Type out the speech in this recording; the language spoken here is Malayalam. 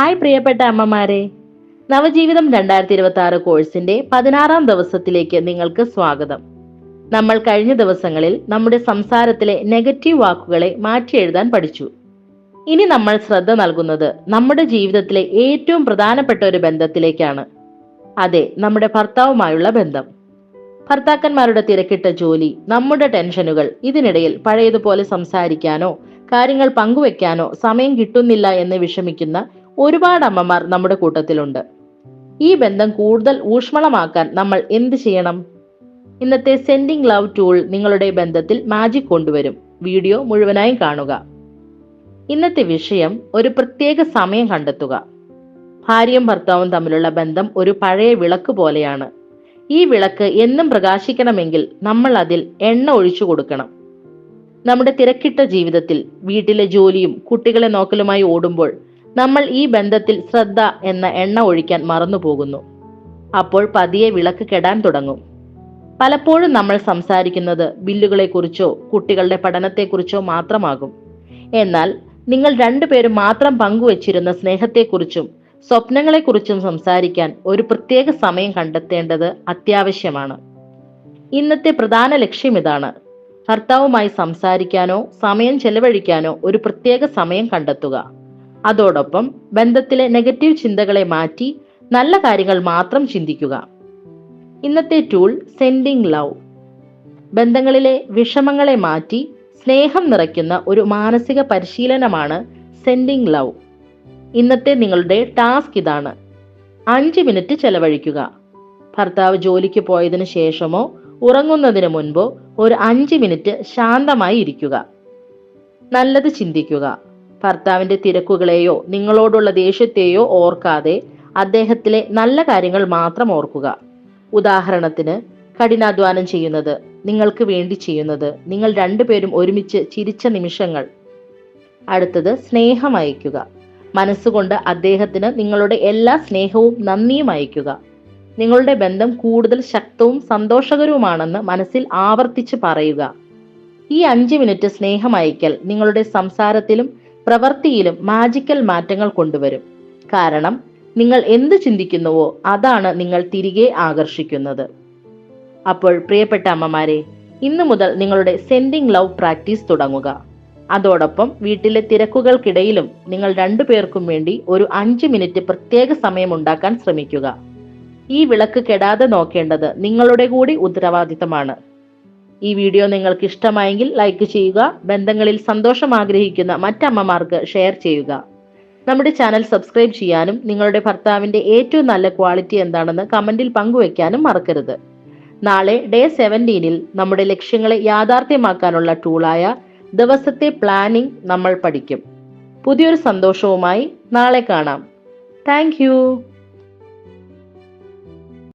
ഹായ് പ്രിയപ്പെട്ട അമ്മമാരെ. നവജീവിതം രണ്ടായിരത്തി ഇരുപത്തി ആറ് കോഴ്സിന്റെ പതിനാറാം ദിവസത്തിലേക്ക് നിങ്ങൾക്ക് സ്വാഗതം. നമ്മൾ കഴിഞ്ഞ ദിവസങ്ങളിൽ നമ്മുടെ സംസാരത്തിലെ നെഗറ്റീവ് വാക്കുകളെ മാറ്റി എഴുതാൻ പഠിച്ചു. ഇനി നമ്മൾ ശ്രദ്ധ നൽകുന്നത് നമ്മുടെ ജീവിതത്തിലെ ഏറ്റവും പ്രധാനപ്പെട്ട ഒരു ബന്ധത്തിലേക്കാണ്. അതെ നമ്മുടെ ഭർത്താവുമായുള്ള ബന്ധം. ഭർത്താക്കന്മാരുടെ തിരക്കിട്ട ജോലി നമ്മുടെ ടെൻഷനുകൾ ഇതിനിടയിൽ പഴയതുപോലെ സംസാരിക്കാനോ കാര്യങ്ങൾ പങ്കുവെക്കാനോ സമയം കിട്ടുന്നില്ല എന്ന് വിഷമിക്കുന്ന ഒരുപാട് അമ്മമാർ നമ്മുടെ കൂട്ടത്തിലുണ്ട്. ഈ ബന്ധം കൂടുതൽ ഊഷ്മളമാക്കാൻ നമ്മൾ എന്ത് ചെയ്യണം? ഇന്നത്തെ സെൻഡിങ് ലവ് ടൂൾ നിങ്ങളുടെ ബന്ധത്തിൽ മാജിക് കൊണ്ടുവരും. വീഡിയോ മുഴുവനായും കാണുക. ഇന്നത്തെ വിഷയം ഒരു പ്രത്യേക സമയം കണ്ടെത്തുക. ഭാര്യയും ഭർത്താവും തമ്മിലുള്ള ബന്ധം ഒരു പഴയ വിളക്ക് പോലെയാണ്. ഈ വിളക്ക് എന്നും പ്രകാശിക്കണമെങ്കിൽ നമ്മൾ അതിൽ എണ്ണ ഒഴിച്ചു കൊടുക്കണം. നമ്മുടെ തിരക്കിട്ട ജീവിതത്തിൽ വീട്ടിലെ ജോലിയും കുട്ടികളെ നോക്കലുമായി ഓടുമ്പോൾ നമ്മൾ ഈ ബന്ധത്തിൽ ശ്രദ്ധ എന്ന എണ്ണ ഒഴിക്കാൻ മറന്നുപോകുന്നു. അപ്പോൾ പതിയെ വിളക്ക് കെടാൻ തുടങ്ങും. പലപ്പോഴും നമ്മൾ സംസാരിക്കുന്നത് ബില്ലുകളെക്കുറിച്ചോ കുട്ടികളുടെ പഠനത്തെക്കുറിച്ചോ മാത്രമാകും. എന്നാൽ നിങ്ങൾ രണ്ടുപേരും മാത്രം പങ്കുവച്ചിരുന്ന സ്നേഹത്തെക്കുറിച്ചും സ്വപ്നങ്ങളെക്കുറിച്ചും സംസാരിക്കാൻ ഒരു പ്രത്യേക സമയം കണ്ടെത്തേണ്ടത് അത്യാവശ്യമാണ്. ഇന്നത്തെ പ്രധാന ലക്ഷ്യം ഇതാണ്. ഭർത്താവുമായി സംസാരിക്കാനോ സമയം ചെലവഴിക്കാനോ ഒരു പ്രത്യേക സമയം കണ്ടെത്തുക. അതോടൊപ്പം ബന്ധത്തിലെ നെഗറ്റീവ് ചിന്തകളെ മാറ്റി നല്ല കാര്യങ്ങൾ മാത്രം ചിന്തിക്കുക. ഇന്നത്തെ ടൂൾ സെൻഡിങ് ലവ് ബന്ധങ്ങളിലെ വിഷമങ്ങളെ മാറ്റി സ്നേഹം നിറയ്ക്കുന്ന ഒരു മാനസിക പരിശീലനമാണ് സെൻഡിങ് ലവ് ഇന്നത്തെ നിങ്ങളുടെ ടാസ്ക് ഇതാണ്. അഞ്ച് മിനിറ്റ് ചെലവഴിക്കുക. ഭർത്താവ് ജോലിക്ക് പോയതിനു ശേഷമോ ഉറങ്ങുന്നതിന് മുൻപോ ഒരു അഞ്ച് മിനിറ്റ് ശാന്തമായി ഇരിക്കുക. നല്ലത് ചിന്തിക്കുക. ഭർത്താവിന്റെ തിരക്കുകളെയോ നിങ്ങളോടുള്ള ദേഷ്യത്തെയോ ഓർക്കാതെ അദ്ദേഹത്തിലെ നല്ല കാര്യങ്ങൾ മാത്രം ഓർക്കുക. ഉദാഹരണത്തിന് കഠിനാധ്വാനം ചെയ്യുന്നത് നിങ്ങൾക്ക് വേണ്ടി ചെയ്യുന്നത് നിങ്ങൾ രണ്ടുപേരും ഒരുമിച്ച് ചിരിച്ച നിമിഷങ്ങൾ. അടുത്തത് സ്നേഹം അയക്കുക മനസ്സുകൊണ്ട് അദ്ദേഹത്തിന് നിങ്ങളുടെ എല്ലാ സ്നേഹവും നന്ദിയും അയക്കുക നിങ്ങളുടെ ബന്ധം കൂടുതൽ ശക്തവും സന്തോഷകരവുമാണെന്ന് മനസ്സിൽ ആവർത്തിച്ച് പറയുക. ഈ അഞ്ച് മിനിറ്റ് സ്നേഹം അയക്കൽ നിങ്ങളുടെ സംസാരത്തിലും പ്രവൃത്തിയിലും മാജിക്കൽ മാറ്റങ്ങൾ കൊണ്ടുവരും. കാരണം നിങ്ങൾ എന്ത് ചിന്തിക്കുന്നുവോ അതാണ് നിങ്ങൾ തിരികെ ആകർഷിക്കുന്നത്. അപ്പോൾ പ്രിയപ്പെട്ട അമ്മമാരെ ഇന്നു മുതൽ നിങ്ങളുടെ സെൻഡിങ് ലവ് പ്രാക്ടീസ് തുടങ്ങുക. അതോടൊപ്പം വീട്ടിലെ തിരക്കുകൾക്കിടയിലും നിങ്ങൾ രണ്ടു പേർക്കും വേണ്ടി ഒരു അഞ്ച് മിനിറ്റ് പ്രത്യേക സമയം ഉണ്ടാക്കാൻ ശ്രമിക്കുക. ഈ വിളക്ക് കെടാതെ നോക്കേണ്ടത് നിങ്ങളുടെ കൂടി ഉത്തരവാദിത്തമാണ്. ഈ വീഡിയോ നിങ്ങൾക്ക് ഇഷ്ടമായെങ്കിൽ ലൈക്ക് ചെയ്യുക ബന്ധങ്ങളിൽ സന്തോഷം ആഗ്രഹിക്കുന്ന മറ്റമ്മമാർക്ക് ഷെയർ ചെയ്യുക. നമ്മുടെ ചാനൽ സബ്സ്ക്രൈബ് ചെയ്യാനും നിങ്ങളുടെ ഭർത്താവിന്റെ ഏറ്റവും നല്ല ക്വാളിറ്റി എന്താണെന്ന് കമന്റിൽ പങ്കുവെക്കാനും മറക്കരുത്. നാളെ ഡേ സെവന്റീനിൽ നമ്മുടെ ലക്ഷ്യങ്ങളെ യാഥാർത്ഥ്യമാക്കാനുള്ള ടൂളായ ദിവസത്തെ പ്ലാനിംഗ് നമ്മൾ പഠിക്കും. പുതിയൊരു സന്തോഷവുമായി നാളെ കാണാം. താങ്ക്